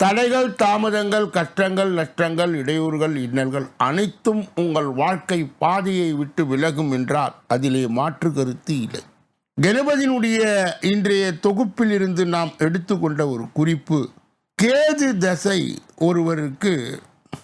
தடைகள் தாமதங்கள் கஷ்டங்கள் நஷ்டங்கள் இடையூறுகள் இன்னல்கள் அனைத்தும் உங்கள் வாழ்க்கை பாதையை விட்டு விலகும் என்றால் அதிலே மாற்று கருத்து இல்லை. கணபதியினுடைய இன்றைய தொகுப்பில் இருந்து நாம் எடுத்துக்கொண்ட ஒரு குறிப்பு கேது தசை ஒருவருக்கு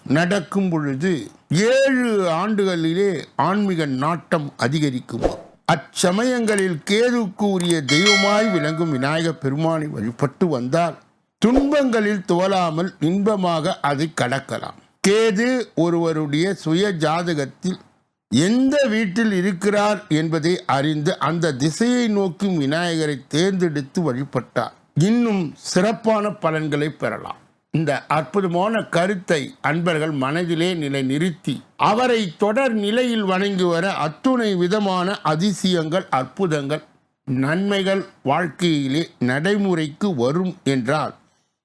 நடக்கும் பொழுது ஏழு ஆண்டுகளிலே ஆன்மீக நாட்டம் அதிகரிக்கும்? அச்சமயங்களில் கேதுக்கு உரிய தெய்வமாய் விளங்கும் விநாயகப் பெருமானை வழிபட்டு வந்தால் துன்பங்களில் துவலாமல் இன்பமாக அதை கடக்கலாம். கேது ஒருவருடைய சுய ஜாதகத்தில் எந்த வீட்டில் இருக்கிறார் என்பதை அறிந்து அந்த திசையை நோக்கும் விநாயகரை தேர்ந்தெடுத்து வழிபட்டார். இன்னும் சிறப்பான பலன்களை பெறலாம். இந்த அற்புதமான கருத்தை அன்பர்கள் மனதிலே நிலை நிறுத்தி அவரை தொடர் நிலையில் வணங்கி வர அத்துணை விதமான அதிசயங்கள் அற்புதங்கள் நன்மைகள் வாழ்க்கையிலே நடைமுறைக்கு வரும் என்றால்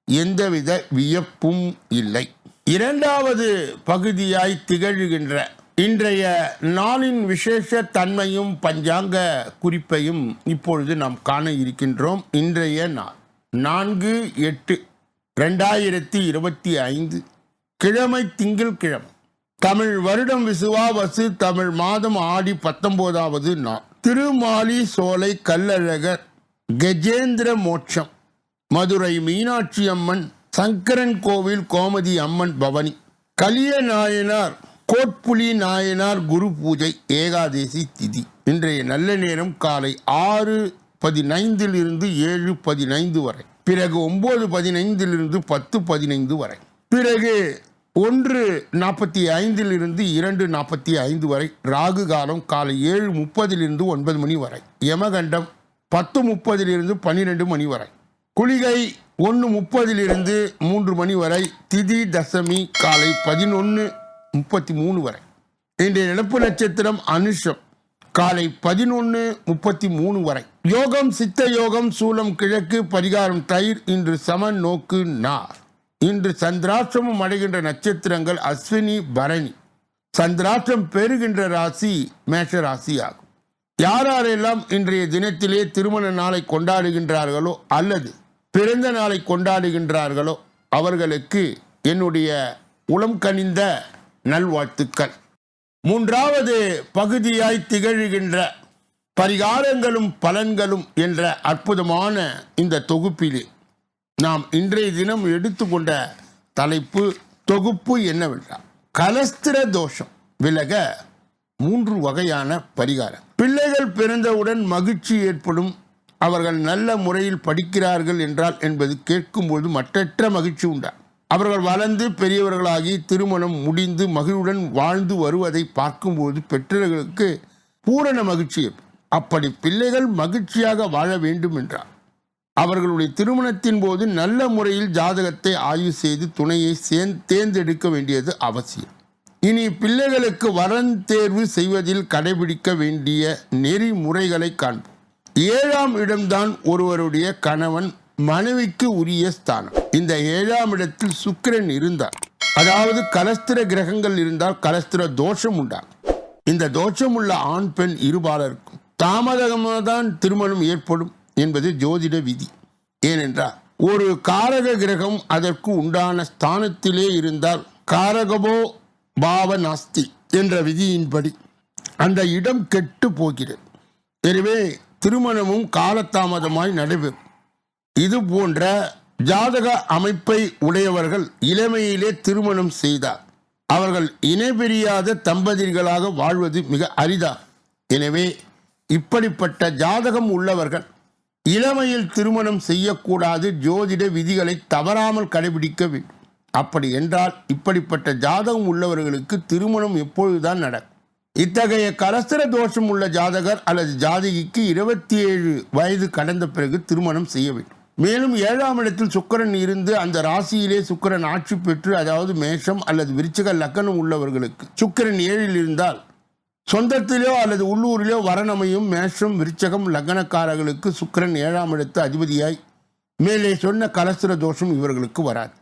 எந்தவித வியப்பும் இல்லை. இரண்டாவது பகுதியாய் திகழ்கின்ற இன்றைய நாளின் விசேஷ தன்மையும் பஞ்சாங்க குறிப்பையும் இப்பொழுது நாம் காண இருக்கின்றோம். இன்றைய நாள் நான்கு எட்டு ரெண்டாயிரத்தி இருபத்தி ஐந்து கிழமை திங்கள் கிழமை. தமிழ் வருடம் விசுவாவசு தமிழ் மாதம் ஆடி பத்தொன்பதாவது நாள். திருமாலி சோலை கல்லழகர் கஜேந்திர மோட்சம். மதுரை மீனாட்சி அம்மன் சங்கரன் கோவில் கோமதி அம்மன் பவனி கலிய நாயனார் கோட்புலி நாயனார் குரு பூஜை ஏகாதேசி திதி. இன்றைய நல்ல நேரம் காலை ஆறு பதினைந்தில் இருந்து ஏழு பதினைந்து வரை. பிறகு ஒன்பது பதினைந்திலிருந்து பத்து பதினைந்து வரை. பிறகு ஒன்று நாற்பத்தி ஐந்தில் இருந்து இரண்டு நாற்பத்தி ஐந்து வரை. ராகு காலம் காலை ஏழு முப்பதிலிருந்து ஒன்பது மணி வரை. யமகண்டம் பத்து முப்பதிலிருந்து பன்னிரெண்டு மணி வரை. குளிகை ஒன்று முப்பதிலிருந்து மூன்று மணி வரை திதி தசமி காலை பதினொன்று முப்பத்தி மூணு வரை. இன்றைய நிலப்பு நட்சத்திரம் அனுஷம் காலை பதினொன்று முப்பத்தி மூணு வரை. யோகம் சித்த யோகம் சூலம் கிழக்கு பரிகாரம் தயிர் இன்று சமன் நோக்கு நார். இன்று சந்திராஷ்டிரமம் அடைகின்ற நட்சத்திரங்கள் அஸ்வினி பரணி. சந்திராஷ்டிரம் பெறுகின்ற ராசி மேஷ ராசி ஆகும் யாரெல்லாம் இன்றைய தினத்திலே திருமண நாளை கொண்டாடுகின்றார்களோ அல்லது பிறந்த நாளை கொண்டாடுகின்றார்களோ அவர்களுக்கு என்னுடைய உளம் கனிந்த நல்வாழ்த்துக்கள். மூன்றாவது பகுதியாய் திகழ்கின்ற பரிகாரங்களும் பலன்களும் என்ற அற்புதமான இந்த தொகுப்பிலே நாம் இன்றைய தினம் எடுத்துக்கொண்ட தலைப்பு தொகுப்பு என்னவென்றால் கலஸ்திர தோஷம் விலக மூன்று வகையான பரிகாரம். பிள்ளைகள் பிறந்தவுடன் மகிழ்ச்சி ஏற்படும் அவர்கள் நல்ல முறையில் படிக்கிறார்கள் என்றால் என்பது கேட்கும்போது மற்றற்ற மகிழ்ச்சி உண்டா? அவர்கள் வளர்ந்து பெரியவர்களாகி திருமணம் முடிந்து மகிழ்வுடன் வாழ்ந்து வருவதை பார்க்கும்போது பெற்றோர்களுக்கு பூரண மகிழ்ச்சி அப்படி பிள்ளைகள் மகிழ்ச்சியாக வாழ வேண்டும் என்றார். அவர்களுடைய திருமணத்தின் போது நல்ல முறையில் ஜாதகத்தை ஆய்வு செய்து துணையை தேர்ந்தெடுக்க வேண்டியது அவசியம். இனி பிள்ளைகளுக்கு வரன் தேர்வு செய்வதில் கடைபிடிக்க வேண்டிய நெறிமுறைகளை காண்போம். ஏழாம் இடம்தான் ஒருவருடைய கணவன் மனைவிக்கு உரிய ஸ்தானம். இந்த ஏழாம் இடத்தில் சுக்கிரன் இருந்தார். அதாவது கலஸ்திர கிரகங்கள் இருந்தால் கலஸ்திர தோஷம் உண்டாகும். இந்த தோஷம் உள்ள ஆண் பெண் இருபாலருக்கும் தாமதமாக தான் திருமணம் ஏற்படும் என்பது ஜோதிட விதி. ஏனென்றால் ஒரு காரக கிரகம் அதற்கு உண்டான ஸ்தானத்திலே இருந்தால் காரகபோ பாவ நாஸ்தி என்ற விதியின்படி அந்த இடம் கெட்டு போகிறது. எனவே திருமணமும் காலதாமதமாய் நடைபெறும் இது போன்ற ஜாதக அமைப்பை உடையவர்கள் இளமையிலே திருமணம் செய்தார். அவர்கள் இணைபெரியாத தம்பதிகளாக வாழ்வது மிக அரிதா. எனவே இப்படிப்பட்ட ஜாதகம் உள்ளவர்கள் இளமையில் திருமணம் செய்யக்கூடாது ஜோதிட விதிகளை தவறாமல் கடைபிடிக்க வேண்டும். அப்படி என்றால் இப்படிப்பட்ட ஜாதகம் உள்ளவர்களுக்கு திருமணம் எப்பொழுதுதான் நடக்கும் இத்தகைய கலஸ்தர தோஷம் உள்ள ஜாதகர் அல்லது ஜாதகிக்கு இருபத்தி ஏழு வயது கடந்த பிறகு திருமணம் செய்ய வேண்டும். மேலும் ஏழாம் இடத்தில் சுக்கிரன் இருந்து அந்த ராசியிலே சுக்கிரன் ஆட்சி பெற்று அதாவது மேஷம் அல்லது விருச்சிக லக்கணம் உள்ளவர்களுக்கு சுக்கிரன் ஏழில் இருந்தால் சொந்தத்திலோ அல்லது உள்ளூரிலோ வரணமையும் மேஷம் விருச்சகம் லக்னக்காரர்களுக்கு சுக்கிரன் ஏழாம் இடத்து அதிபதியாய் மேலே சொன்ன கலஸ்திர தோஷம் இவர்களுக்கு வராது.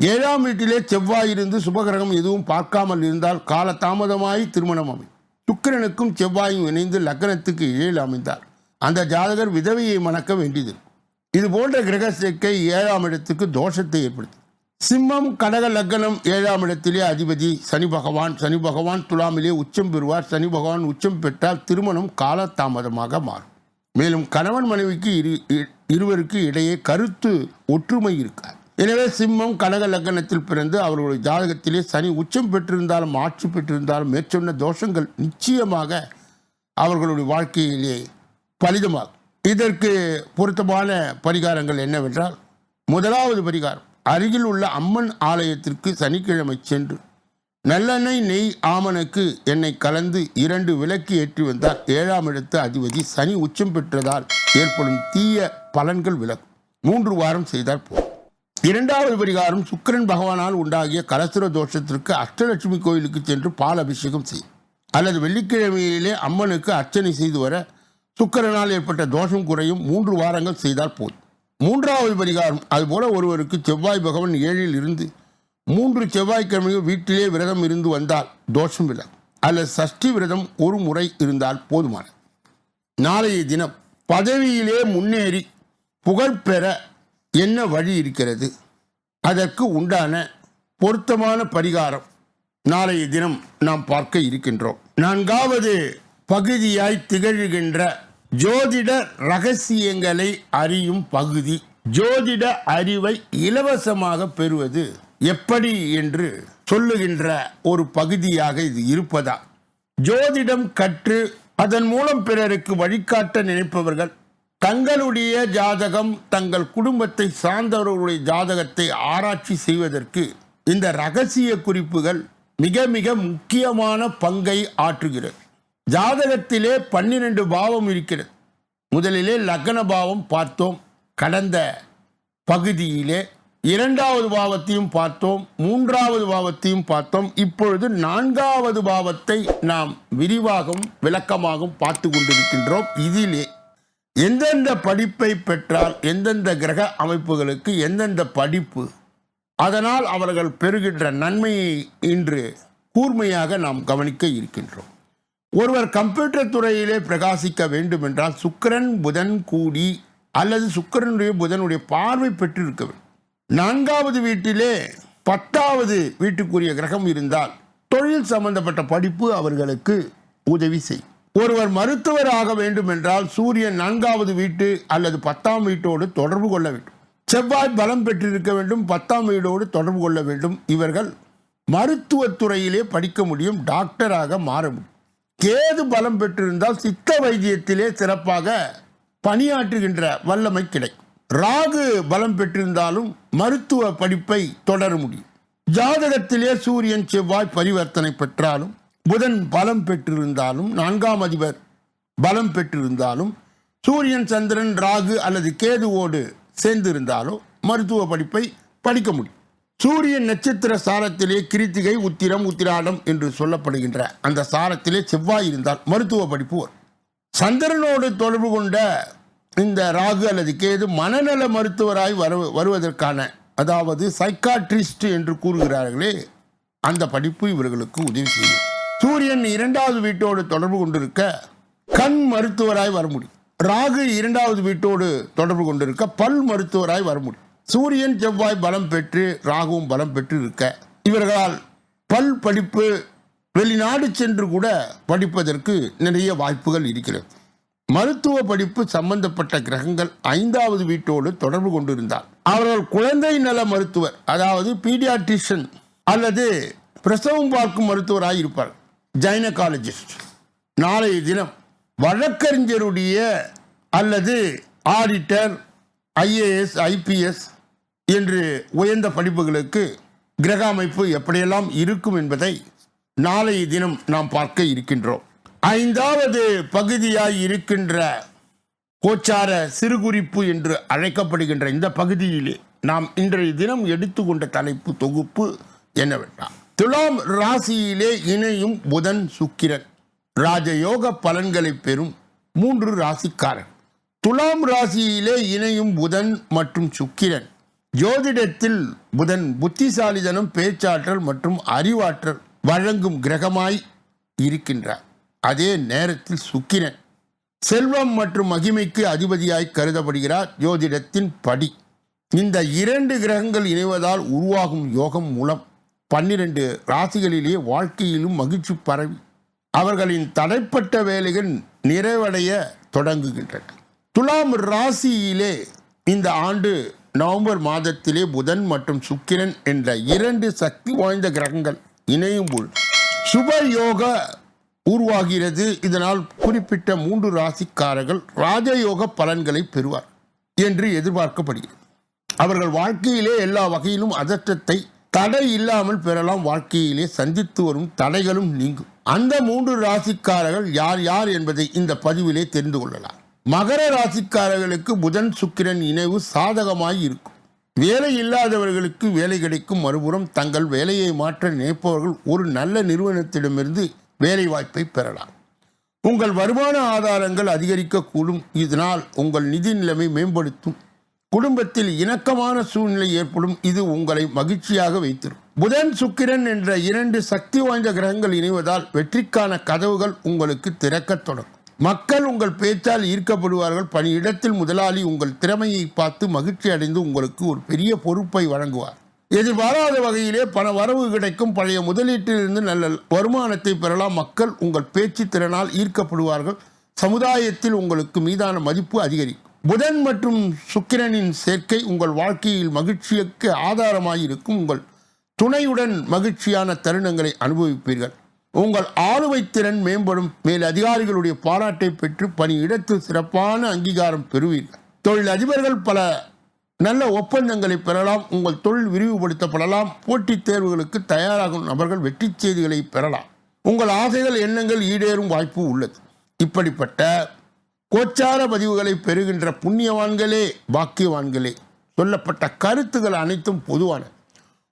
ஏழாம் வீட்டிலே செவ்வாய் இருந்து சுபகிரகம் எதுவும் பார்க்காமல் இருந்தால் கால தாமதமாய் திருமணம் அமையும். சுக்கிரனுக்கும் செவ்வாயும் இணைந்து லக்னத்துக்கு இழையில் அமைந்தார். அந்த ஜாதகர் விதவையை மணக்க வேண்டியது. இது போன்ற கிரக சேர்க்கை ஏழாம் இடத்துக்கு தோஷத்தை ஏற்படுத்தும். சிம்மம் கடக லக்னம் ஏழாம் இடத்திலே அதிபதி சனி பகவான் சனி பகவான் துலாமிலே உச்சம் பெறுவார். சனி பகவான் உச்சம் பெற்றால் திருமணம் காலதாமதமாக மாறும். மேலும் கணவன் மனைவிக்கு இரு இருவருக்கு இடையே கருத்து ஒற்றுமை இருக்காது. எனவே சிம்மம் கடக லக்னத்தில் பிறந்து அவர்களுடைய ஜாதகத்திலே சனி உச்சம் பெற்றிருந்தாலும் ஆட்சி பெற்றிருந்தாலும் மேற்சொன்ன தோஷங்கள் நிச்சயமாக அவர்களுடைய வாழ்க்கையிலே பலிதமாகும். இதற்கு பொருத்தமான பரிகாரங்கள் என்னவென்றால் முதலாவது பரிகாரம் அருகில் உள்ள அம்மன் ஆலயத்திற்கு சனிக்கிழமை சென்று நல்லெண்ணெய் நெய் ஆமனுக்கு என்னை கலந்து இரண்டு விளக்கு ஏற்றி வந்தால் ஏழாம் இடத்து அதிபதி சனி உச்சம் பெற்றதால் ஏற்படும் தீய பலன்கள் விலகும். மூன்று வாரம் செய்தால் போதும். இரண்டாவது பரிகாரம் சுக்கிரன் பகவானால் உண்டாகிய கலசுர தோஷத்திற்கு அஷ்டலட்சுமி கோயிலுக்கு சென்று பால் அபிஷேகம் செய் அல்லது வெள்ளிக்கிழமையிலே அம்மனுக்கு அர்ச்சனை செய்து வர சுக்கரனால் ஏற்பட்ட தோஷம் குறையும் மூன்று வாரங்கள் செய்தால் போதும். மூன்றாவது பரிகாரம் அதுபோல ஒருவருக்கு செவ்வாய் பகவான் ஏழில் இருந்து மூன்று செவ்வாய்க்கிழமையும் வீட்டிலே விரதம் இருந்து வந்தால் தோஷம் இல்லை அல்லது சஷ்டி விரதம் ஒரு முறை இருந்தால் போதுமானது. நாளைய தினம் பதவியிலே முன்னேறி புகழ் பெற என்ன வழி இருக்கிறது? அதற்கு உண்டான பொருத்தமான பரிகாரம் நாளைய தினம் நாம் பார்க்க இருக்கின்றோம். நான்காவது பகுதியாய் திகழ்கின்ற ஜோதிட ரகசியங்களை அறியும் பகுதி. ஜோதிட அறிவை இலவசமாக பெறுவது எப்படி என்று சொல்லுகின்ற ஒரு பகுதியாக இது இருப்பதா? ஜோதிடம் கற்று அதன் மூலம் பிறருக்கு வழிகாட்ட நினைப்பவர்கள் தங்களுடைய ஜாதகம் தங்கள் குடும்பத்தை சார்ந்தவர்களுடைய ஜாதகத்தை ஆராய்ச்சி செய்வதற்கு இந்த ரகசிய குறிப்புகள் மிக மிக முக்கியமான பங்கை ஆற்றுகிறது. ஜாதகத்திலே பன்னிரண்டு பாவம் இருக்கிறது. முதலிலே லக்ன பாவம் பார்த்தோம். கடந்த பகுதியிலே இரண்டாவது பாவத்தையும் பார்த்தோம். மூன்றாவது பாவத்தையும் பார்த்தோம். இப்பொழுது நான்காவது பாவத்தை நாம் விரிவாகவும் விளக்கமாகவும் பார்த்து கொண்டிருக்கின்றோம். இதிலே எந்தெந்த படிப்பை பெற்றால் எந்தெந்த கிரக அமைப்புகளுக்கு எந்தெந்த படிப்பு அதனால் அவர்கள் பெறுகின்ற நன்மையை இன்று கூர்மையாக நாம் கவனிக்க இருக்கின்றோம். ஒருவர் கம்ப்யூட்டர் துறையிலே பிரகாசிக்க வேண்டுமென்றால் சுக்கரன் புதன் கூடி அல்லது சுக்கிரனுடைய புதனுடைய பார்வை பெற்றிருக்க வேண்டும். நான்காவது வீட்டிலே பத்தாவது வீட்டுக்குரிய கிரகம் இருந்தால் தொழில் சம்பந்தப்பட்ட படிப்பு அவர்களுக்கு உதவி செய்யும். ஒருவர் மருத்துவர் ஆக வேண்டும் என்றால் சூரியன் நான்காவது வீட்டு அல்லது பத்தாம் வீட்டோடு தொடர்பு கொள்ள வேண்டும். செவ்வாய் பலம் பெற்றிருக்க வேண்டும் பத்தாம் வீடோடு தொடர்பு கொள்ள வேண்டும். இவர்கள் மருத்துவத்துறையிலே படிக்க முடியும் டாக்டராக மாற முடியும். கேது பலம் பெற்றிருந்தால் சித்த வைத்தியத்திலே சிறப்பாக பணியாற்றுகின்ற வல்லமை கிடைக்கும். ராகு பலம் பெற்றிருந்தாலும் மருத்துவ படிப்பை தொடர முடியும். ஜாதகத்திலே சூரியன் செவ்வாய் பரிவர்த்தனை பெற்றாலும் புதன் பலம் பெற்றிருந்தாலும் நான்காம் அதிபர் பலம் பெற்றிருந்தாலும் சூரியன் சந்திரன் ராகு அல்லது கேதுவோடு சேர்ந்திருந்தாலோ மருத்துவ படிப்பை படிக்க முடியும். சூரியன் நட்சத்திர சாரத்திலே கிருத்திகை உத்திரம் உத்திராடம் என்று சொல்லப்படுகின்ற அந்த சாரத்திலே செவ்வாய் இருந்தால் மருத்துவ படிப்பு வரும். சந்திரனோடு தொடர்பு கொண்ட இந்த ராகு அல்லது கேது மனநல மருத்துவராய் வரு வருவதற்கான அதாவது சைக்காட்ரிஸ்ட் என்று கூறுகிறார்களே அந்த படிப்பு இவர்களுக்கு உதவி செய்யும். சூரியன் இரண்டாவது வீட்டோடு தொடர்பு கொண்டிருக்க கண் மருத்துவராய் வர முடியும். ராகு இரண்டாவது வீட்டோடு தொடர்பு கொண்டிருக்க பல் மருத்துவராய் வர முடியும். சூரியன் செவ்வாய் பலம் பெற்று ராகுவும் பலம் பெற்று இருக்க இவர்களால் பல் படிப்பு வெளிநாடு சென்று கூட படிப்பதற்கு நிறைய வாய்ப்புகள் இருக்கிறது. மருத்துவ படிப்பு சம்பந்தப்பட்ட கிரகங்கள் ஐந்தாவது வீட்டோடு தொடர்பு கொண்டிருந்தார் அவர்கள் குழந்தை நல மருத்துவர் அதாவது பீடியாட்ரிஷியன் அல்லது பிரசவம் பார்க்கும் மருத்துவராக இருப்பார். ஜைனகாலஜிஸ்ட் நாளைய தினம் வழக்கறிஞருடைய அல்லது ஆடிட்டர் ஐஏஎஸ் ஐபிஎஸ் என்று உயர்ந்த படிப்புகளுக்கு கிரக அமைப்பு எப்படியெல்லாம் இருக்கும் என்பதை நாளைய தினம் நாம் பார்க்க இருக்கின்றோம். ஐந்தாவது பகுதியாய் இருக்கின்ற கோச்சார சிறுகுறிப்பு என்று அழைக்கப்படுகின்ற இந்த பகுதியிலே நாம் இன்றைய தினம் எடுத்துக்கொண்ட தலைப்பு தொகுப்பு என்னவென்றால் துலாம் ராசியிலே இணையும் புதன் சுக்கிரன். ராஜயோக பலன்களை பெறும் மூன்று ராசிக்காரன் துலாம் ராசியிலே இணையும் புதன் மற்றும் சுக்கிரன். ஜோதிடத்தில் புதன் புத்திசாலிதனம் பேச்சாற்றல் மற்றும் அறிவாற்றல் வழங்கும் கிரகமாய் இருக்கின்றார். அதே நேரத்தில் சுக்கிரன். செல்வம் மற்றும் மகிமைக்கு அதிபதியாய் கருதப்படுகிறார் ஜோதிடத்தின் படி. இந்த இரண்டு கிரகங்கள் இணைவதால் உருவாகும் யோகம் மூலம் பன்னிரண்டு ராசிகளிலே வாழ்க்கையிலும் மகிழ்ச்சி பரவி அவர்களின் தடைப்பட்ட வேலைகள் நிறைவடைய தொடங்குகின்றன. துலாம் ராசியிலே இந்த ஆண்டு நவம்பர் மாதத்திலே புதன் மற்றும் சுக்கிரன் என்ற இரண்டு சக்தி வாய்ந்த கிரகங்கள் இணையும் சுப யோக உருவாகிறது. இதனால் குறிப்பிட்ட மூன்று ராசிக்காரர்கள் ராஜயோக பலன்களை பெறுவார் என்று எதிர்பார்க்கப்படுகிறது. அவர்கள் வாழ்க்கையிலே எல்லா வகையிலும் அதற்றத்தை தடை இல்லாமல் பெறலாம் வாழ்க்கையிலே சந்தித்து வரும் தடைகளும் நீங்கும். அந்த மூன்று ராசிக்காரர்கள் யார் யார் என்பதை இந்த பதிவிலே தெரிந்து கொள்ளலாம். மகர ராசிக்காரர்களுக்கு புதன் சுக்கிரன் இணைவு சாதகமாய் இருக்கும். வேலை இல்லாதவர்களுக்கு வேலை கிடைக்கும். மறுபுறம் தங்கள் வேலையை மாற்ற நினைப்பவர்கள் ஒரு நல்ல நிறுவனத்திடமிருந்து வேலை வாய்ப்பை பெறலாம். உங்கள் வருமான ஆதாரங்கள் அதிகரிக்கக்கூடும். இதனால் உங்கள் நிதி நிலைமை மேம்படுத்தும். குடும்பத்தில் இணக்கமான சூழ்நிலை ஏற்படும் இது உங்களை மகிழ்ச்சியாக வைத்திரும். புதன் சுக்கிரன் என்ற இரண்டு சக்தி வாய்ந்த கிரகங்கள் இணைவதால் வெற்றிக்கான கதவுகள் உங்களுக்கு திறக்கத் தொடங்கும். மக்கள் உங்கள் பேச்சால் ஈர்க்கப்படுவார்கள். பணியிடத்தில் முதலாளி உங்கள் திறமையை பார்த்து மகிழ்ச்சி அடைந்து உங்களுக்கு ஒரு பெரிய பொறுப்பை வழங்குவார். எதிர்பாராத வகையிலே பண வரவு கிடைக்கும். பழைய முதலீட்டிலிருந்து நல்ல வருமானத்தை பெறலாம். மக்கள் உங்கள் பேச்சு திறனால் ஈர்க்கப்படுவார்கள். சமுதாயத்தில் உங்களுக்கு மீதான மதிப்பு அதிகரிக்கும். புதன் மற்றும் சுக்கிரனின் சேர்க்கை உங்கள் வாழ்க்கையில் மகிழ்ச்சிக்கு ஆதாரமாக இருக்கும் உங்கள் துணையுடன் மகிழ்ச்சியான தருணங்களை அனுபவிப்பீர்கள். உங்கள் ஆளுமை திறன் மேம்படும். மேல் அதிகாரிகளுடைய பாராட்டை பெற்று பணியிடத்தில் சிறப்பான அங்கீகாரம் பெறுவீர்கள். தொழில் அதிபர்கள் பல நல்ல ஒப்பந்தங்களை பெறலாம். உங்கள் தொழில் விரிவுபடுத்தப்படலாம். போட்டித் தேர்வுகளுக்கு தயாராகும் நபர்கள் வெற்றி செய்திகளை பெறலாம். உங்கள் ஆசைகள் எண்ணங்கள் ஈடேறும் வாய்ப்பு உள்ளது. இப்படிப்பட்ட கோச்சார பதிவுகளை பெறுகின்ற புண்ணியவான்களே பாக்கியவான்களே. சொல்லப்பட்ட கருத்துகள் அனைத்தும் பொதுவான.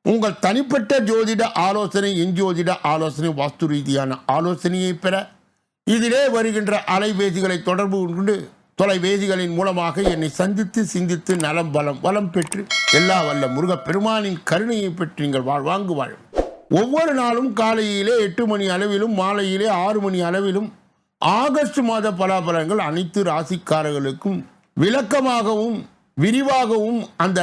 உங்கள் தனிப்பட்ட ஜோதிட ஆலோசனை எஞ்சோதிட ஆலோசனை வாஸ்து ரீதியான ஆலோசனையை பெற இதிலே வருகின்ற அலைபேசிகளை தொடர்பு கொண்டு தொலைபேசிகளின் மூலமாக என்னை சந்தித்து சிந்தித்து நலம் பலம் வளம் பெற்று எல்லா வல்ல முருகப் பெருமானின் கருணையை பெற்று நீங்கள் வாழ்வாங்கு வாழும் ஒவ்வொரு நாளும் காலையிலே எட்டு மணி அளவிலும் மாலையிலே ஆறு மணி அளவிலும் ஆகஸ்ட் மாத பலாபலங்கள் அனைத்து ராசிக்காரர்களுக்கும் விளக்கமாகவும் விரிவாகவும் அந்த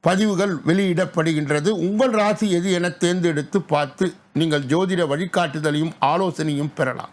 பதிவுகள் வெளியிடப்படுகின்றது. உங்கள் ராசி எது என தேர்ந்தெடுத்து பார்த்து நீங்கள் ஜோதிட வழிகாட்டுதலையும் ஆலோசனையும் பெறலாம்.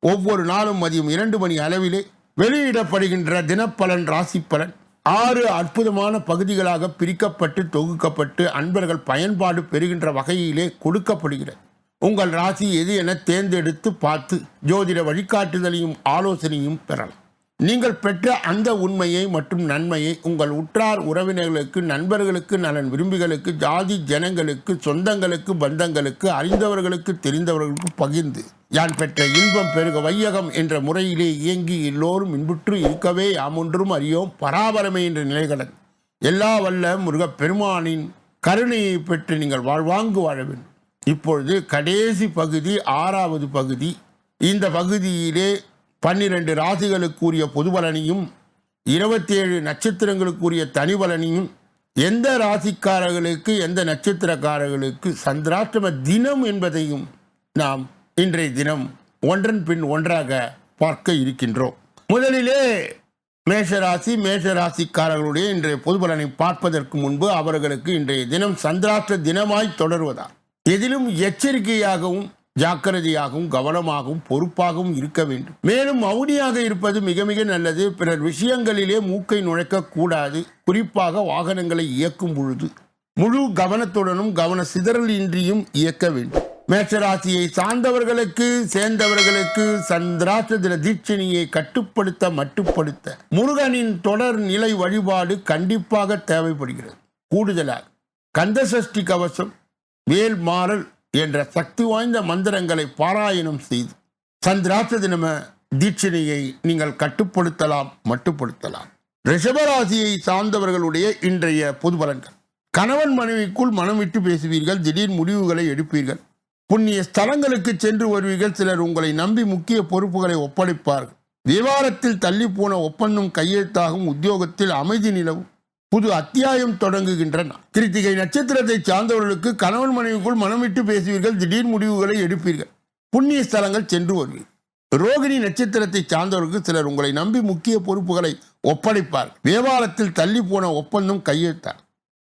ஒவ்வொரு நாளும் மதியம் இரண்டு மணி அளவிலே வெளியிடப்படுகின்ற தினப்பலன் ராசி பலன் ஆறு அற்புதமான பகுதிகளாக பிரிக்கப்பட்டு தொகுக்கப்பட்டு அன்பர்கள் பயன்பாடு பெறுகின்ற வகையிலே கொடுக்கப்படுகிறது. உங்கள் ராசி எது என தேர்ந்தெடுத்து பார்த்து ஜோதிட வழிகாட்டுதலையும் ஆலோசனையும் பெறலாம். நீங்கள் பெற்ற அந்த உண்மையை மற்றும் நன்மையை உங்கள் உற்றார் உறவினர்களுக்கு நண்பர்களுக்கு நலன் விரும்பிகளுக்கு ஜாதி ஜனங்களுக்கு சொந்தங்களுக்கு பந்தங்களுக்கு அறிந்தவர்களுக்கு தெரிந்தவர்களுக்கு பகிர்ந்து யான் பெற்ற இன்பம் பெருக வையகம் என்ற முறையிலே இயங்கி எல்லோரும் இன்புற்று இருக்கவே யாமொன்றும் அறியோம். பராபரமே என்ற நிலைகளன் எல்லா வல்ல முருகப் பெருமானின் கருணையை பெற்று நீங்கள் வாழ்வாங்கு வாழ வேண்டும். இப்பொழுது கடைசி பகுதி ஆறாவது பகுதி. இந்த பகுதியிலே பன்னிரண்டு ராசிகளுக்குரிய பொதுபலனையும் இருபத்தேழு இருபத்தி ஏழு நட்சத்திரங்களுக்குரிய தனிபலனையும் எந்த ராசிக்காரர்களுக்கு எந்த நட்சத்திரக்காரர்களுக்கு சந்திராஷ்டம தினம் என்பதையும் நாம் இன்றைய தினம் ஒன்றன் பின் ஒன்றாக பார்க்க இருக்கின்றோம். முதலிலே மேஷராசி மேஷராசிக்காரர்களுடைய இன்றைய பொதுபலனை பார்ப்பதற்கு முன்பு அவர்களுக்கு இன்றைய தினம் சந்திராஷ்ட தினமாய் தொடர்வதால் எதிலும் எச்சரிக்கையாகவும் ஜாக்கிரதையாகவும் கவனமாகவும் பொறுப்பாகவும் இருக்க வேண்டும். மேலும் மௌனியாக இருப்பது மிக மிக நல்லது. பிறர் விஷயங்களிலே மூக்கை நுழைக்க கூடாது. குறிப்பாக வாகனங்களை இயக்கும் பொழுது. முழு கவனத்துடனும் கவன சிதறல் இன்றியும் இயக்க வேண்டும். மேஷராசியை சார்ந்தவர்களுக்கு சேர்ந்தவர்களுக்கு சந்திராச தீட்சணியை கட்டுப்படுத்த மட்டுப்படுத்த. முருகனின் தொடர் நிலை வழிபாடு கண்டிப்பாக தேவைப்படுகிறது. கூடுதலாக கந்தசஷ்டி கவசம் வேல் மாறல் என்ற சக்தி வாய்ந்த மந்திரங்களை பாராயணம் செய்து சந்திராச தினம தீட்சணையை நீங்கள் கட்டுப்படுத்தலாம் மட்டுப்படுத்தலாம். ரிஷபராசியை சார்ந்தவர்களுடைய இன்றைய பொது பலன்கள். கணவன் மனைவிக்குள் மனம் விட்டு பேசுவீர்கள் திடீர் முடிவுகளை எடுப்பீர்கள். புண்ணிய ஸ்தலங்களுக்கு சென்று வருவீர்கள் சிலர் உங்களை நம்பி முக்கிய பொறுப்புகளை ஒப்படைப்பார்கள். விவாரத்தில் தள்ளி போன ஒப்பந்தம் கையெழுத்தாகும் உத்தியோகத்தில் அமைதி நிலவும். புது அத்தியாயம் தொடங்குகின்றன. கிருத்திகை நட்சத்திரத்தை சார்ந்தவர்களுக்கு கணவன் மனைவிக்குள் மனம் விட்டு பேசுவீர்கள் திடீர் முடிவுகளை எடுப்பீர்கள். புண்ணிய ஸ்தலங்கள் சென்று வருவீர்கள். ரோகிணி நட்சத்திரத்தை சார்ந்தவர்களுக்கு சிலர் உங்களை நம்பி முக்கிய பொறுப்புகளை ஒப்படைப்பார். வியாபாரத்தில் தள்ளி போன ஒப்பந்தம் கையெழுத்தார்.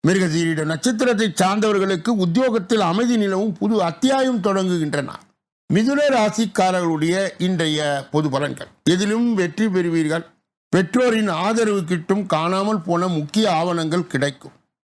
மிருகசீரிட நட்சத்திரத்தை சார்ந்தவர்களுக்கு உத்தியோகத்தில் அமைதி நிலவும் புது அத்தியாயம் தொடங்குகின்றன. மிதுன ராசிக்காரர்களுடைய இன்றைய பொது பலன்கள். எதிலும் வெற்றி பெறுவீர்கள். பெற்றோரின் ஆதரவு கிட்டும் காணாமல் போன முக்கிய ஆவணங்கள் கிடைக்கும்.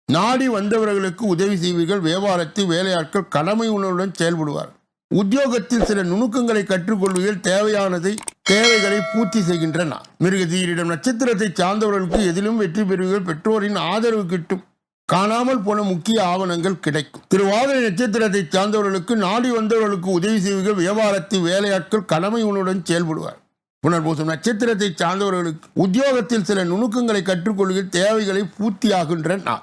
நாடி வந்தவர்களுக்கு உதவி செய்வீர்கள். வியாபாரத்தில் வேலையாட்கள் கடமை உணர்வுடன் செயல்படுவார் உத்தியோகத்தில் சில நுணுக்கங்களை கற்றுக்கொள்வதில் தேவையானதை தேவைகளை பூர்த்தி செய்கின்றன. மிருகதீரிடம் நட்சத்திரத்தை சார்ந்தவர்களுக்கு எதிலும் வெற்றி பெறுவீர்கள். பெற்றோரின் ஆதரவு கிட்டும் காணாமல் போன முக்கிய ஆவணங்கள் கிடைக்கும். திருவாதிரை நட்சத்திரத்தை சார்ந்தவர்களுக்கு நாடி வந்தவர்களுக்கு உதவி செய்வீர்கள். வியாபாரத்தில் வேலையாட்கள் கடமை உணர்வுடன் செயல்படுவார் புனர்பூசம் நட்சத்திரத்தை சார்ந்தவர்களுக்கு உத்தியோகத்தில் சில நுணுக்கங்களை கற்றுக்கொள்கிற தேவைகளை பூர்த்தியாகின்றன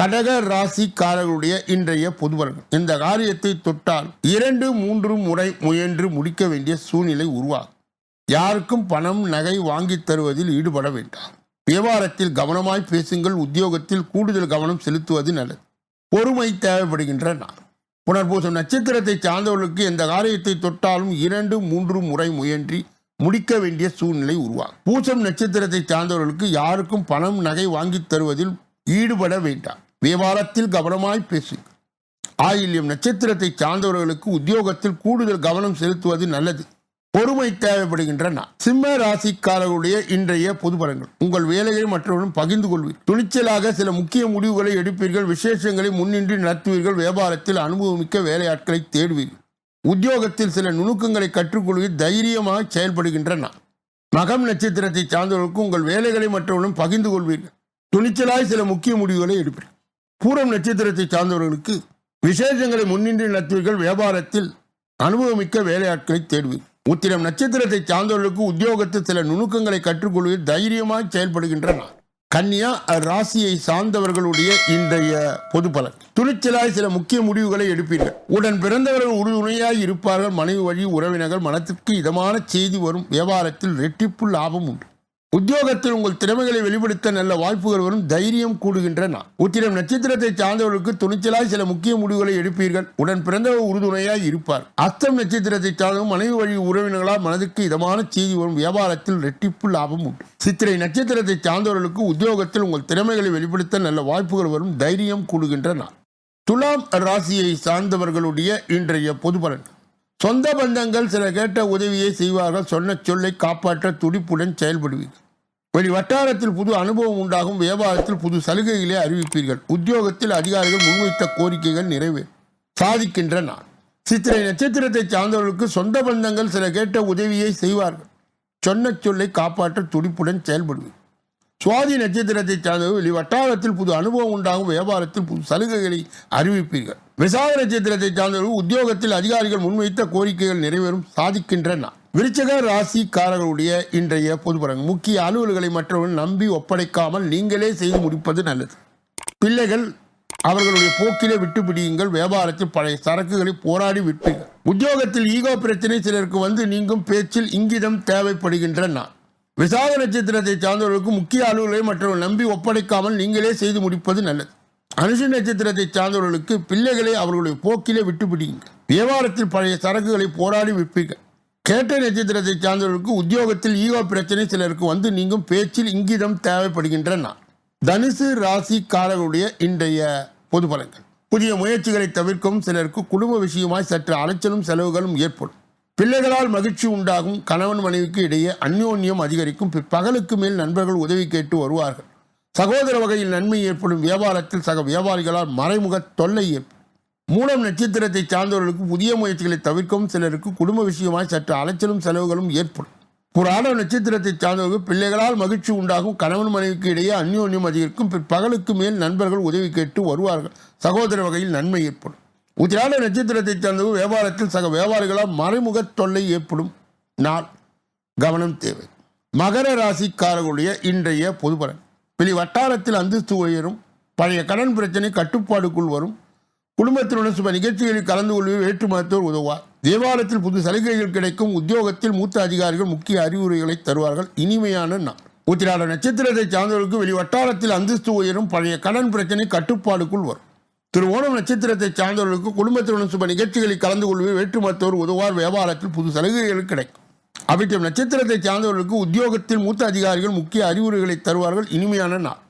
கடக ராசிக்காரர்களுடைய இன்றைய பொதுவர்கள் இந்த காரியத்தை தொட்டால் இரண்டு மூன்று முறை முயன்று முடிக்க வேண்டிய சூழ்நிலை உருவாகும். யாருக்கும் பணம் நகை வாங்கித் தருவதில் ஈடுபட வேண்டாம். வியாபாரத்தில் கவனமாய் பேசுங்கள். உத்தியோகத்தில் கூடுதல் கவனம் செலுத்துவது நல்லது. பொறுமை தேவைப்படுகின்றன புனர்பூசம் நட்சத்திரத்தை சார்ந்தவர்களுக்கு எந்த காரியத்தை தொட்டாலும் இரண்டு மூன்று முறை முயன்றி முடிக்க வேண்டிய சூழ்நிலை உருவாகும். பூசம் நட்சத்திரத்தை சார்ந்தவர்களுக்கு யாருக்கும் பணம் நகை வாங்கித் தருவதில் ஈடுபட வேண்டாம். வியாபாரத்தில் கவனமாய் பேசு ஆயில்யம் நட்சத்திரத்தை சார்ந்தவர்களுக்கு உத்தியோகத்தில் கூடுதல் கவனம் செலுத்துவது நல்லது. பொறுமை தேவைப்படுகின்றன சிம்ம ராசிக்காரர்களுடைய இன்றைய பொது பலன்கள். உங்கள் வேலைகளை மற்றவர்களும் பகிர்ந்து கொள்வீர். துணிச்சலாக சில முக்கிய முடிவுகளை எடுப்பீர்கள். விசேஷங்களை முன்னின்று நடத்துவீர்கள். வியாபாரத்தில் அனுபவமிக்க வேலையாட்களை தேடுவீர்கள். உத்தியோகத்தில் சில நுணுக்கங்களை கற்றுக்கொள்வி தைரியமாக செயல்படுகின்றன. மகம் நட்சத்திரத்தை சார்ந்தவர்களுக்கு உங்கள் வேலைகளை மற்றவர்களும் பகிர்ந்து கொள்வீர்கள். துணிச்சலாய் சில முக்கிய முடிவுகளை எடுப்பீர்கள். பூரம் நட்சத்திரத்தை சார்ந்தவர்களுக்கு விசேஷங்களை முன்னின்று நடத்துவீர்கள். வியாபாரத்தில் அனுபவமிக்க வேலையாட்களை தேடுவீர்கள். உத்திரம் நட்சத்திரத்தை சார்ந்தவர்களுக்கு உத்தியோகத்தில் சில நுணுக்கங்களை கற்றுக்கொள்வதில் தைரியமாக செயல்படுகின்றன. கன்னியா ராசியை சார்ந்தவர்களுடைய இன்றைய பொது பலன். துணிச்சலாய் சில முக்கிய முடிவுகளை எடுப்பீர்கள். உடன் பிறந்தவர்கள் உறுதுணையாய் இருப்பார்கள். மனைவி வழி உறவினர்கள் மனத்திற்கு இதமான செய்தி வரும். வியாபாரத்தில் ரெட்டிப்பு லாபம் உண்டு. உத்தியோகத்தில் உங்கள் திறமைகளை வெளிப்படுத்த நல்ல வாய்ப்புகள் வரும் தைரியம் கூடுகின்றன. உத்திரம் நட்சத்திரத்தை சார்ந்தவர்களுக்கு துணிச்சலாய் சில முக்கிய முடிவுகளை எடுப்பீர்கள். உடன் பிறந்தவர் உறுதுணையாய் இருப்பார். அஸ்தம் நட்சத்திரத்தை சார்ந்த மனைவி வழி உறவினர்களால் மனதுக்கு இதமான செய்தி வரும். வியாபாரத்தில் ரெட்டிப்பு லாபம் உண்டு. சித்திரை நட்சத்திரத்தை சார்ந்தவர்களுக்கு உத்தியோகத்தில் உங்கள் திறமைகளை வெளிப்படுத்த நல்ல வாய்ப்புகள் வரும். தைரியம் கூடுகின்றன. துலாம் ராசியை சார்ந்தவர்களுடைய இன்றைய பொது பலன். சொந்த பந்தங்கள் சில கேட்ட உதவியை செய்வார்கள். சொன்ன சொல்லை காப்பாற்ற துடிப்புடன் செயல்படுவீர்கள். வெளி வட்டாரத்தில் புது அனுபவம் உண்டாகும் வியாபாரத்தில் புது சலுகைகளை அறிவிப்பீர்கள். உத்தியோகத்தில் அதிகாரிகள் முன்வைத்த கோரிக்கைகள் நிறைவேறும். சாதிக்கின்றன சித்திரை நட்சத்திரத்தை சார்ந்தவர்களுக்கு சொந்த பந்தங்கள் சில கேட்ட உதவியை செய்வார்கள். சொன்ன சொல்லை காப்பாற்ற துடிப்புடன் செயல்படுவீர்கள். சுவாதி நட்சத்திரத்தை சார்ந்தவர் வெளி வட்டாரத்தில் புது அனுபவம் உண்டாகும் வியாபாரத்தில் புது சலுகைகளை அறிவிப்பீர்கள். விசாக நட்சத்திரத்தை சார்ந்தவர்கள் உத்தியோகத்தில் அதிகாரிகள் முன்வைத்த கோரிக்கைகள் நிறைவேறும். சாதிக்கின்றன விருச்சக ராசிக்காரர்களுடைய இன்றைய பொதுப்பரங்கு முக்கிய அலுவல்களை மற்றவர்கள் நம்பி ஒப்படைக்காமல் நீங்களே செய்து முடிப்பது நல்லது. பிள்ளைகள் அவர்களுடைய போக்கிலே விட்டு பிடியுங்கள். வியாபாரத்தில் பழைய சரக்குகளை போராடி விற்பீர்கள். உத்தியோகத்தில் ஈகோ பிரச்சனை சிலருக்கு வந்து நீங்கும் பேச்சில் இங்கிதம் தேவைப்படுகின்றன விசாக நட்சத்திரத்தை சார்ந்தவர்களுக்கு முக்கிய அலுவல்களை மற்றவர்கள் நம்பி ஒப்படைக்காமல் நீங்களே செய்து முடிப்பது நல்லது. அனுஷ நட்சத்திரத்தை சார்ந்தவர்களுக்கு பிள்ளைகளை அவர்களுடைய போக்கிலே விட்டு பிடியுங்கள். வியாபாரத்தில் பழைய சரக்குகளை போராடி விற்பீர்கள். கேட்ட நட்சத்திரத்தை சார்ந்தவர்களுக்கு உத்தியோகத்தில் ஈகோ பிரச்சனை சிலருக்கு வந்து நீங்கும் பேச்சில் இங்கிதம் தேவைப்படுகின்றன. தனுசு ராசிக்காரர்களுடைய இன்றைய பொது பலன்கள். புதிய முயற்சிகளை தவிர்க்கவும் சிலருக்கு குடும்ப விஷயமாய் சற்று அலைச்சலும் செலவுகளும் ஏற்படும். பிள்ளைகளால் மகிழ்ச்சி உண்டாகும் கணவன் மனைவிக்கு இடையே அந்யோன்யம் அதிகரிக்கும் பிற்பகலுக்கு மேல் நண்பர்கள் உதவி கேட்டு வருவார்கள். சகோதர வகையில் நன்மை ஏற்படும் வியாபாரத்தில் சக வியாபாரிகளால் மறைமுக தொல்லை ஏற்படும். மூலம் நட்சத்திரத்தை சார்ந்தவர்களுக்கு புதிய முயற்சிகளை தவிர்க்கவும் சிலருக்கு குடும்ப விஷயமாய் சற்று அலைச்சலும் செலவுகளும் ஏற்படும். புராண நட்சத்திரத்தை சார்ந்தவர்கள் பிள்ளைகளால் மகிழ்ச்சி உண்டாகும் கணவன் மனைவிக்கு இடையே அந்யோன்யம் அதிகரிக்கும் பிற்பகலுக்கு மேல் நண்பர்கள் உதவி கேட்டு வருவார்கள். சகோதர வகையில் நன்மை ஏற்படும். உத்திராட நட்சத்திரத்தை சார்ந்தவர்கள் வியாபாரத்தில் சக வியாபாரிகளால் மறைமுக தொல்லை ஏற்படும். நாள். கவனம் தேவை. மகர ராசிக்காரர்களுடைய இன்றைய பொதுபலன். வெளி வட்டாரத்தில் அந்தஸ்து உயரும். பழைய கடன் பிரச்சனை கட்டுப்பாடுக்குள் வரும். குடும்பத்தினுடன் சுப நிகழ்ச்சிகளில் கலந்து கொள்வது வேற்று மதத்தோர் உதவுவார். தேவாலயத்தில் புது சலுகைகள் கிடைக்கும். உத்தியோகத்தில் மூத்த அதிகாரிகள் முக்கிய அறிவுரைகளை தருவார்கள். இனிமையான நாள். உத்திராட நட்சத்திரத்தை சார்ந்தவர்களுக்கு வெளி வட்டாரத்தில் அந்தஸ்து உயரும். பழைய கடன் பிரச்சனை கட்டுப்பாடுக்குள் வரும். திரு ஓணம் நட்சத்திரத்தை சார்ந்தவர்களுக்கு குடும்பத்தினுடன் சுப நிகழ்ச்சிகளில் கலந்து கொள்வது வேற்று மருத்துவர் வியாபாரத்தில் புது சலுகைகள் கிடைக்கும். அவிட்டம் நட்சத்திரத்தை சார்ந்தவர்களுக்கு உத்தியோகத்தில் மூத்த அதிகாரிகள் முக்கிய அறிவுரைகளை தருவார்கள். இனிமையான நாள்.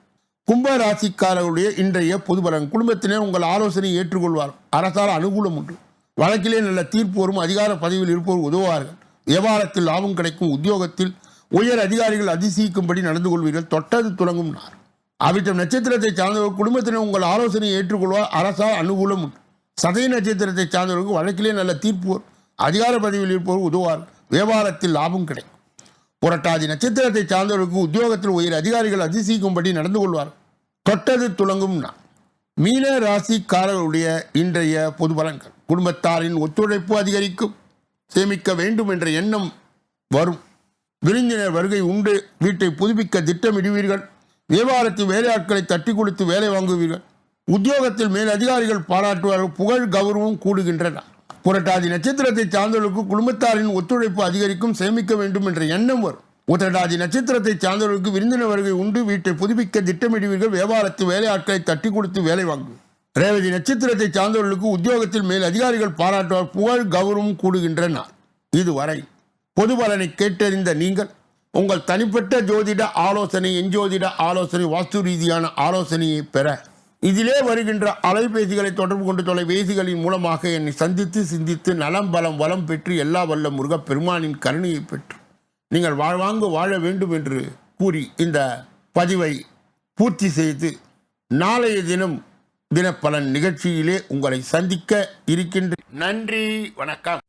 கும்ப ராசிக்காரர்களுடைய இன்றைய பொதுபலன் குடும்பத்தினர் உங்கள் ஆலோசனையை ஏற்றுக்கொள்வார். அரசால் அனுகூலம் உண்டு. வழக்கிலே நல்ல தீர்ப்பு வரும் அதிகார பதவியில் இருப்போர் உதவுவார்கள். வியாபாரத்தில் லாபம் கிடைக்கும் உத்தியோகத்தில் உயர் அதிகாரிகள் அதிசயிக்கும்படி நடந்து கொள்வீர்கள். தொட்டது துலங்கும் நார் அவிட்டம் நட்சத்திரத்தை சார்ந்தவர் குடும்பத்தினர் உங்கள் ஆலோசனை ஏற்றுக்கொள்வார். அரசால் அனுகூலம் உண்டு. சதய நட்சத்திரத்தை சார்ந்தவர்களுக்கு வழக்கிலே நல்ல தீர்ப்பு வரும் அதிகார பதவியில் இருப்போர் உதவுவார்கள். வியாபாரத்தில் லாபம் கிடைக்கும். புரட்டாதி நட்சத்திரத்தை சார்ந்தவர்களுக்கு உத்தியோகத்தில் உயர் அதிகாரிகள் அதிசயிக்கும்படி நடந்து கொள்வார். தொட்டது துலங்கும் மீன ராசிக்காரர்களுடைய இன்றைய பொது பலன்கள். குடும்பத்தாரின் ஒத்துழைப்பு அதிகரிக்கும். சேமிக்க வேண்டும் என்ற எண்ணம் வரும். விருந்தினர் வருகை உண்டு. வீட்டை புதுப்பிக்க திட்டமிடுவீர்கள். வியாபாரத்தில் வேலையாட்களை தட்டி கொடுத்து வேலை வாங்குவீர்கள். உத்தியோகத்தில் மேல் அதிகாரிகள் பாராட்டுவார்கள். புகழ் கௌரவம் கூடுகின்றன. புரட்டாதி நட்சத்திரத்தை சார்ந்தவர்களுக்கு குடும்பத்தாரின் ஒத்துழைப்பு அதிகரிக்கும் சேமிக்க வேண்டும் என்ற எண்ணம் வரும். உத்திரட்டாதி நட்சத்திரத்தை சார்ந்தவர்களுக்கு விருந்தினவர்கள் உண்டு. வீட்டை புதுப்பிக்க திட்டமிடுவீர்கள். வியாபாரத்து வேலையாட்களை தட்டி கொடுத்து வேலை வாங்கும் ரேவதி நட்சத்திரத்தை சார்ந்தவர்களுக்கு உத்தியோகத்தில் மேல் அதிகாரிகள் பாராட்டுவார். புகழ் கௌரவம் கூடுகின்றன. இதுவரை பொது பலனை கேட்டறிந்த நீங்கள் உங்கள் தனிப்பட்ட ஜோதிட ஆலோசனை எஞ்சோதிட ஆலோசனை வாஸ்து ரீதியான ஆலோசனையை பெற இதிலே வருகின்ற அலைபேசிகளை தொடர்பு கொண்டு தொலைபேசிகளின் மூலமாக என்னை சந்தித்து சிந்தித்து நலம் பலம் வளம் பெற்று எல்லா வல்ல முருகப் பெருமானின் கருணையை பெற்று நீங்கள் வாழ்வாங்கு வாழ வேண்டும் என்று கூறி இந்த பதிவை பூர்த்தி செய்து நாளைய தினம் தினப்பலன் நிகழ்ச்சியிலே உங்களை சந்திக்க இருக்கின்ற நன்றி வணக்கம்.